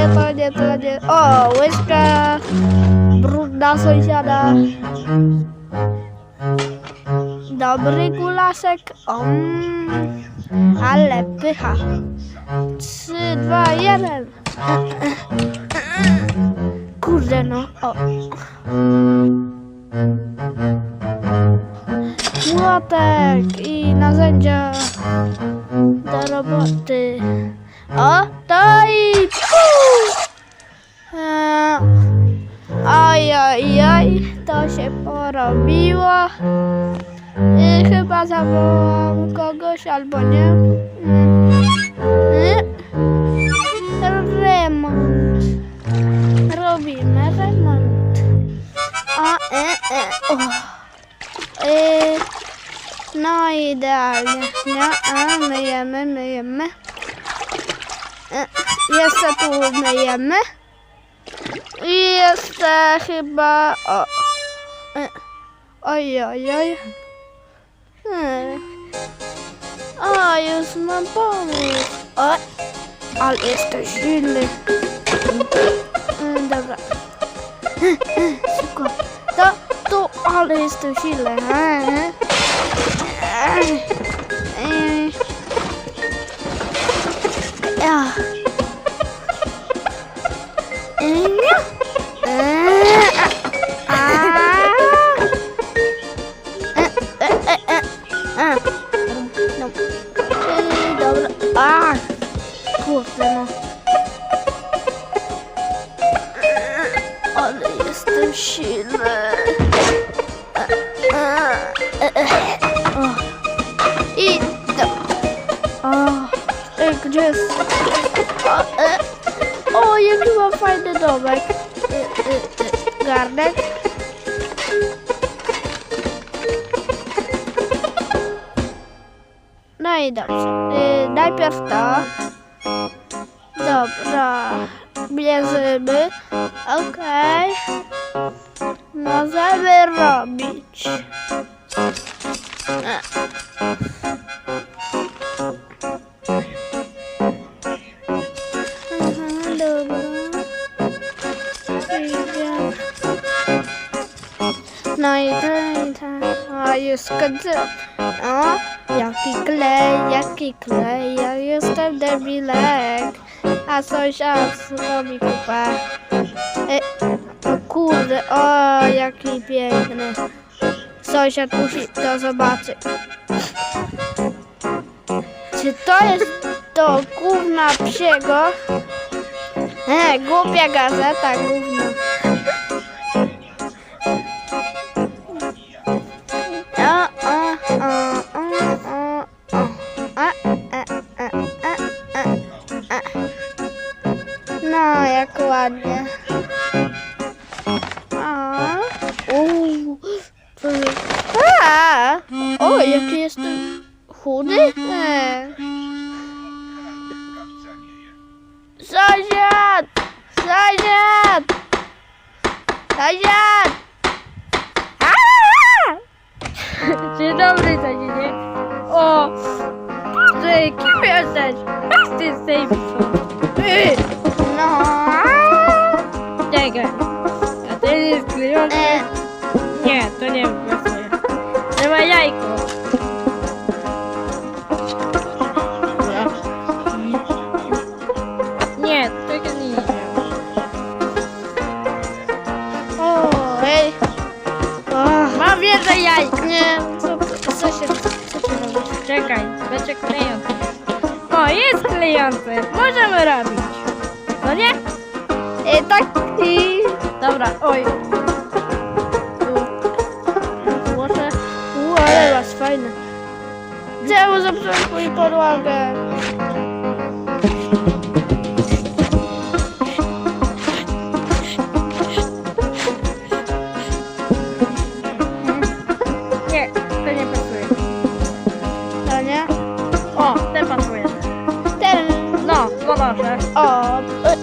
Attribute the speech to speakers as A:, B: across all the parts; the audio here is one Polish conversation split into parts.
A: nie to, nie to, nie. O, łyżka. Brudna sąsiada. Dobry gulaszek. Mm, ale pycha. Trzy, dwa, jeden. Kurde no. O. Młotek i narzędzia do roboty. O, to i Oj, oj, oj, to się porobiło. I chyba zawołam kogoś albo nie. Y, Remont. Robimy remont. O, e, e, o. Y, no idealnie. Nie, a myjemy, myjemy. E, Jeszcze tu myjemy. I jeszcze chyba... O. E, Oj, oj, oj. E. O, już mam pomysł. O, ale jesteś silny. E, Dobra. Szybko. To, tu, ale jestem silny. E, Nie. E, a, a. E, e, e, e. jaki mam fajny domek. E, e, e. Garnek. No i dobrze. Y, najpierw to. Dobra. Bierzemy. Okej. Możemy robić. E. No to, to. A już skończę. O, jaki klej, jaki klej, ja jestem debilek. A sąsiad robi kupę. E, o kurde, o, jaki piękny. Sąsiad musi to zobaczyć. Czy to jest do gówna psiego? E, głupia gazeta, gówno. No, jak ładnie. A, uuu. A, o, jaki jestem chudy? E.
B: Będzie klejący. O, jest klejący. Możemy robić. No nie?
A: E, tak i...
B: Dobra, oj.
A: Tu włożę. U, ale masz fajne. Czemu zepsułeś moją podłogę?
B: No, kolorze.
A: O, e,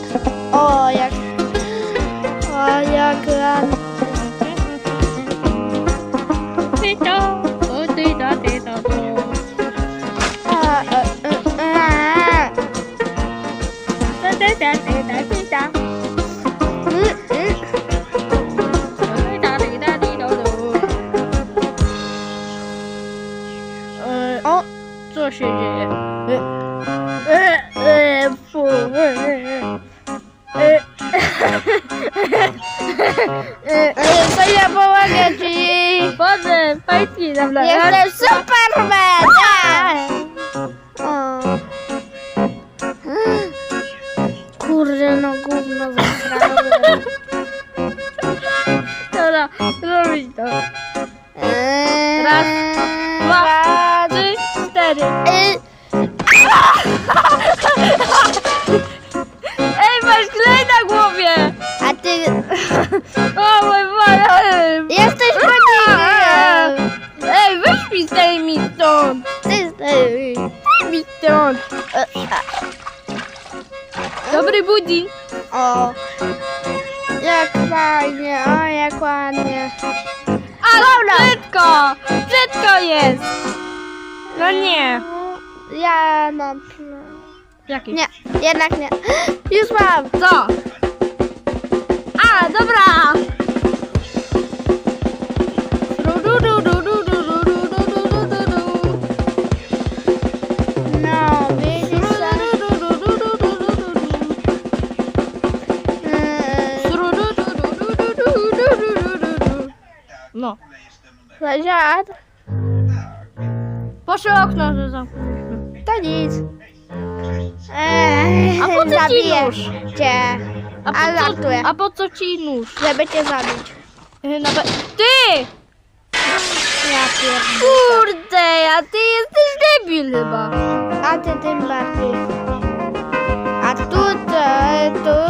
A: o, jak... O, jak... ran-
B: To
A: ja pomogę ci.
B: Potem, fajki, dobra.
A: Jestem Superman! tak. O. Kurde, no gówno zasrałem.
B: Dobra, zrobić to.
A: Eee,
B: Raz, dwa, Trzy, cztery. Dobry budzin!
A: O, jak fajnie, o jak ładnie.
B: A, brzydko! Brzydko jest! No nie!
A: Ja mam.
B: Jaki?
A: Nie, jednak nie. Już mam.
B: Co? A, dobra!
A: Sąsiad,
B: Proszę okno, że zamknęliśmy.
A: to nic. Eee,
B: A po co ci
A: zabiję
B: nóż?
A: cię,
B: A po, co, a po co ci nóż?
A: żeby cię zabić.
B: Yy, Na pe- ty!
A: Ja pierdolę.
B: Kurde, a ty jesteś debil chyba.
A: A ty tym bardziej. A tu, to, tu,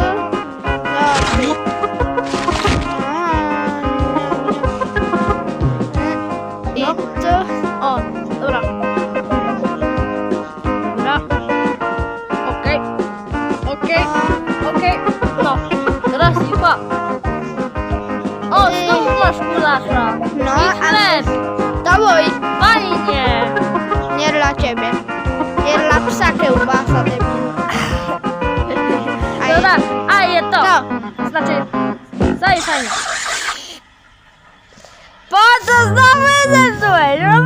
B: zajechanie. Po co znowu zepsułeś? No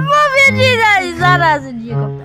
B: ci, daj zaraz niego.